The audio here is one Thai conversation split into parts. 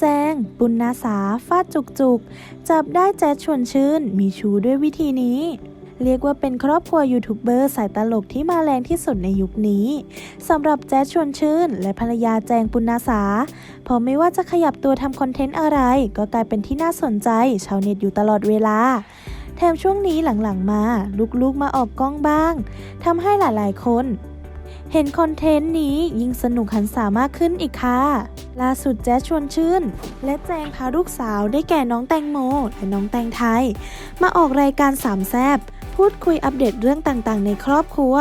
แจง ปุณณาสาฟาดจุกจุก จับได้แจ๊ดชวนชื่น มีชูด้วยวิธีนี้ เรียกว่าเป็นครอบครัวยูทูบเบอร์สายตลกที่มาแรงที่สุดในยุคนี้สำหรับแจ๊ดชวนชื่น และภรรยาแจงปุณณาสาพราะไม่ว่าจะขยับตัวทำคอนเทนต์อะไร ก็กลายเป็นที่น่าสนใจ ชาวเน็ตอยู่ตลอดเวลาแถมช่วงนี้หลังๆมา ลูกๆมาออกกล้องบ้างทำให้หลายๆคน เห็นคอนเทนต์นี้ยิ่งสนุกหันสามากขึ้นอีกค่ะ ล่าสุดแจ๊ชวนชื่น และแจงพาลูกสาวได้แก่น้องแตงโม และน้องแตงไทย มาออกรายการสามแซบพูดคุยอัปเดตเรื่องต่างๆ ในครอบครัว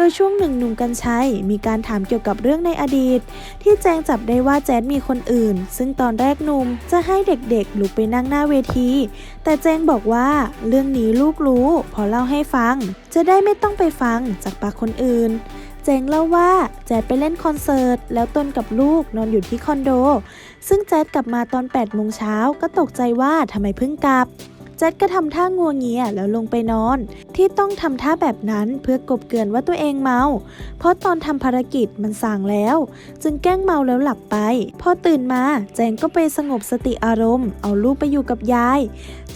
ดยช่วงหนึ่งหนุ่มกัญชัยมีการถามเกี่ยวกับเรื่องในอดีต ที่แจงจับได้ว่าแจ๊ดมีคนอื่น ซึ่งตอนแรกหนุ่มจะให้เด็กๆลุกไปนั่งหน้าเวที แต่แจงบอกว่าเรื่องนี้ลูกรู้พอเล่าให้ฟัง จะได้ไม่ต้องไปฟังจากปากคนอื่นเจงเล่าว่าแจ๊ดไปเล่นคอนเสิร์ต แล้วตนกับลูกนอนอยู่ที่คอนโด ซึ่งแจ๊ดกลับมาตอน8โมงเช้าก็ตกใจว่าทำไมเพิ่งกลับ แจ๊ดก็ทำท่างัวเงียแล้วลงไปนอน ที่ต้องทำท่าแบบนั้นเพื่อกบเกลื่อนว่าตัวเองเมา เพราะตอนทำภารกิจมันสั่งแล้ว จึงแกล้งเมาแล้วหลับไป พอตื่นมาแจงก็ไปสงบสติอารมณ์ เอาลูกไปอยู่กับยาย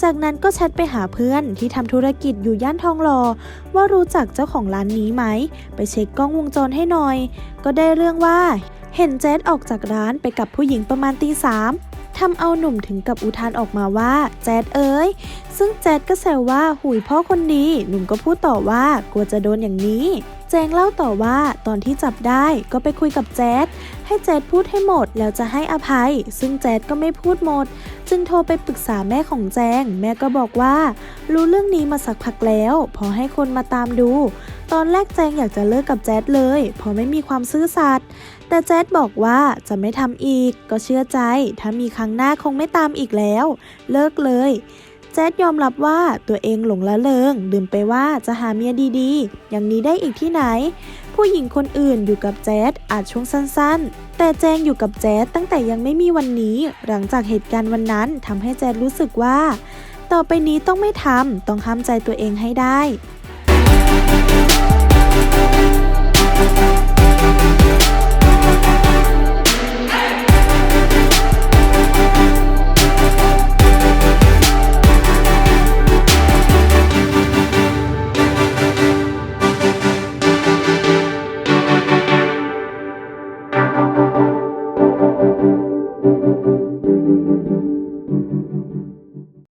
จากนั้นก็แชทไปหาเพื่อนที่ทำธุรกิจอยู่ย่านทองหล่อว่ารู้จักเจ้าของร้านนี้ไหม ไปเช็คกล้องวงจรให้หน่อย ก็ได้เรื่องว่าเห็นแจ๊ดออกจากร้านไปกับผู้หญิงประมาณตีสาม ทำเอาหนุ่มถึงกับอุทานออกมาว่า แจ๊ดเอ้ยซึ่งแจ๊ดก็แซวว่าหุยพ่อคนดี หนุ่มก็พูดต่อว่ากลัวจะโดนอย่างนี้แจงเล่าต่อว่าตอนที่จับได้ก็ไปคุยกับแจ๊ดให้แจ๊ดพูดให้หมดแล้วจะให้อภัย ซึ่งแจ๊ดก็ไม่พูดหมด จึงโทรไปปรึกษาแม่ของแจง แม่ก็บอกว่า รู้เรื่องนี้มาสักพักแล้ว พอให้คนมาตามดู ตอนแรกแจงอยากจะเลิกกับแจ๊ดเลย เพราะไม่มีความซื่อสัตย์แต่แจ๊ดบอกว่าจะไม่ทำอีก ก็เชื่อใจ ถ้ามีครั้งหน้าคงไม่ตามอีกแล้ว เลิกเลย แจ๊ดยอมรับว่าตัวเองหลงละเริงลืมไปว่าจะหาเมียดีๆ อย่างนี้ได้อีกที่ไหน ผู้หญิงคนอื่นอยู่กับแจ๊ดอาจช่วงสั้นๆ แต่แจงอยู่กับแจ๊ดตั้งแต่ยังไม่มีวันนี้ หลังจากเหตุการณ์วันนั้นทำให้แจ๊ดรู้สึกว่า ต่อไปนี้ต้องไม่ทำต้องห้ามใจตัวเองให้ได้ Música